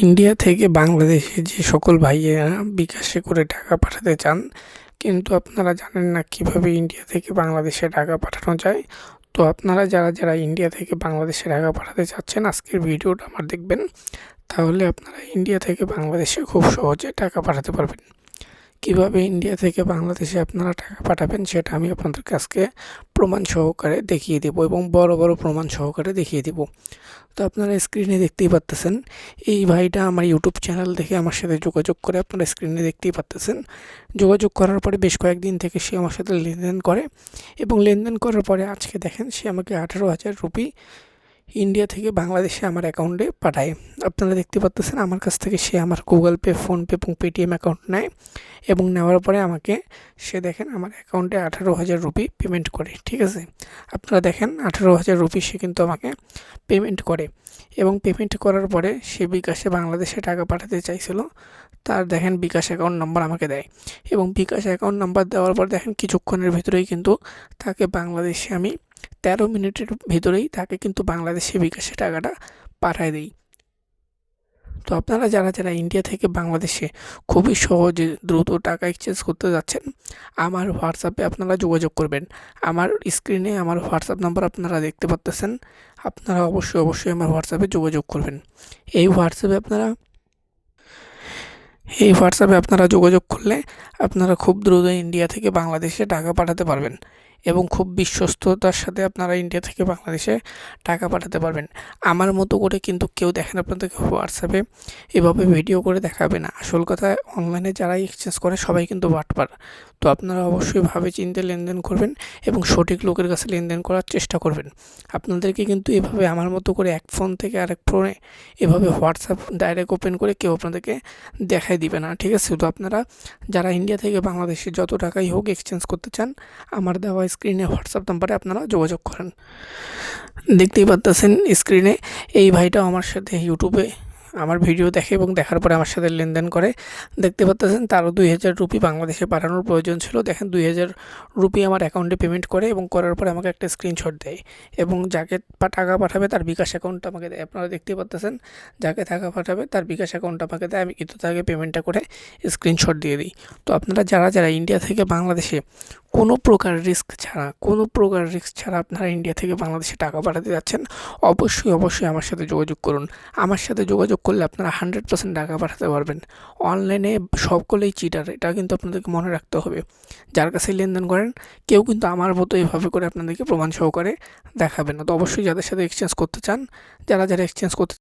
India থেকে বাংলাদেশে যে সকল ভাইয়েরা বিকাশে করে টাকা পাঠাতে চান, কিন্তু আপনারা জানেন না কীভাবে ইন্ডিয়া থেকে বাংলাদেশে টাকা পাঠানো যায়, তো আপনারা যারা যারা ইন্ডিয়া থেকে বাংলাদেশে টাকা পাঠাতে চাচ্ছেন, আজকের ভিডিওটা আমার দেখবেন। তাহলে আপনারা ইন্ডিয়া থেকে বাংলাদেশে খুব সহজে টাকা পাঠাতে পারবেন। কীভাবে ইন্ডিয়া থেকে বাংলাদেশে আপনারা টাকা পাঠাবেন সেটা আমি আপনাদের আজকে প্রমাণ সহকারে দেখিয়ে দেবো এবং বড় বড় প্রমাণ সহকারে দেখিয়ে দেবো। তো আপনারা স্ক্রিনে দেখতেই পাচ্তেছেন এই ভাইটা আমার ইউটিউব চ্যানেল দেখে আমার সাথে যোগাযোগ করে আপনারা স্ক্রিনে দেখতেই পাচ্তেছেন যোগাযোগ করার পরে বেশ কয়েকদিন থেকে সে আমার সাথে লেনদেন করে এবং লেনদেন করার পরে আজকে দেখেন সে আমাকে আঠারো হাজার রুপি ইন্ডিয়া থেকে বাংলাদেশে আমার অ্যাকাউন্টে পাঠায়। আপনারা দেখতে পাচ্তেছেন আমার কাছ থেকে সে আমার গুগল পে ফোনপে এবং পেটিএম অ্যাকাউন্ট নেয় এবং নেওয়ার পরে আমাকে সে দেখেন আমার অ্যাকাউন্টে আঠারো হাজার রুপি পেমেন্ট করে, ঠিক আছে? আপনারা দেখেন আঠারো হাজার রুপি সে কিন্তু আমাকে পেমেন্ট করে এবং পেমেন্ট করার পরে সে বিকাশে বাংলাদেশে টাকা পাঠাতে চাইছিল। তার দেখেন বিকাশ অ্যাকাউন্ট নাম্বার আমাকে দেয় এবং বিকাশ অ্যাকাউন্ট নাম্বার দেওয়ার পর দেখেন কিছুক্ষণের ভিতরেই কিন্তু তাকে বাংলাদেশে আমি তেরো মিনিটের ভিতরেই তাকে কিন্তু বাংলাদেশে বিকাশে টাকাটা পাঠায় দিই। তো আপনারা যারা যারা ইন্ডিয়া থেকে বাংলাদেশে খুবই সহজে দ্রুত টাকা এক্সচেঞ্জ করতে যাচ্ছেন, আমার হোয়াটসঅ্যাপে আপনারা যোগাযোগ করবেন। আমার স্ক্রিনে আমার হোয়াটসঅ্যাপ নাম্বার আপনারা দেখতে পাচ্তেছেন আপনারা অবশ্যই অবশ্যই আমার হোয়াটসঅ্যাপে যোগাযোগ করবেন। এই হোয়াটসঅ্যাপে আপনারা, এই হোয়াটসঅ্যাপে আপনারা যোগাযোগ করলে আপনারা খুব দ্রুত ইন্ডিয়া থেকে বাংলাদেশে টাকা পাঠাতে পারবেন। এবং খুব বিশ্বস্ততার সাথে আপনারা ইন্ডিয়া থেকে বাংলাদেশে টাকা পাঠাতে পারবেন। আমার মতো করে কিন্তু কেউ দেখেন আপনাদেরকে হোয়াটসঅ্যাপে এভাবে ভিডিও করে দেখাবে না। আসল কথা অনলাইনে যারা এক্সচেঞ্জ করে, সবাই কিন্তু বাটপার। তো আপনারা অবশ্যই ভাবে চিনতে লেনদেন করবেন এবং সঠিক লোকের কাছে লেনদেন করার চেষ্টা করবেন। আপনাদেরকে কিন্তু এভাবে আমার মতো করে এক ফোন থেকে আরেক ফোনে এভাবে হোয়াটসঅ্যাপ ডাইরেক্ট ওপেন করে কেউ আপনাদেরকে দেখাই দিবে না, ঠিক আছে? তো আপনারা, যারা ইন্ডিয়া থেকে বাংলাদেশে যত টাকাই হোক এক্সচেঞ্জ করতে চান, আমার দেওয়া স্ক্রিনে হোয়াটসঅ্যাপ নাম্বারে আপনারা যোগাযোগ করেন। দেখতেই পাচ্তেছেন স্ক্রিনে এই ভাইটাও আমার সাথে ইউটিউবে আমার ভিডিও দেখে এবং দেখার পরে আমার সাথে লেনদেন করে। দেখতে পাচ্তেছেন তারও দুই হাজার রুপি বাংলাদেশে পাঠানোর প্রয়োজন ছিল। দেখেন দুই হাজার রুপি আমার অ্যাকাউন্টে পেমেন্ট করে এবং করার পরে আমাকে একটা স্ক্রিনশট দেয় এবং যাকে টাকা পাঠাবে তার বিকাশ অ্যাকাউন্ট আমাকে দেয়। আপনারা দেখতে পাচ্তেছেন যাকে টাকা পাঠাবে তার বিকাশ অ্যাকাউন্ট আমাকে দেয়। আমি কিন্তু তাকে পেমেন্টটা করে স্ক্রিনশট দিয়ে দিই। তো আপনারা যারা যারা ইন্ডিয়া থেকে বাংলাদেশে কোনো প্রকার রিস্ক ছাড়া, কোনো প্রকার রিস্ক ছাড়া আপনারা ইন্ডিয়া থেকে বাংলাদেশে টাকা পাঠাতে যাচ্ছেন, অবশ্যই অবশ্যই আমার সাথে যোগাযোগ করুন। আমার সাথে যোগাযোগ করলে আপনারা হান্ড্রেড পার্সেন্ট টাকা পাঠাতে পারবেন। অনলাইনে সকলেই চিটার এটা কিন্তু আপনাদেরকে মনে রাখতে হবে। যার কাছে লেনদেন করেন, কেউ কিন্তু আমার মতো এভাবে করে আপনাদেরকে প্রমাণ সহকারে দেখাবে না। তো অবশ্যই যাদের সাথে এক্সচেঞ্জ করতে চান, যারা যারা এক্সচেঞ্জ করতে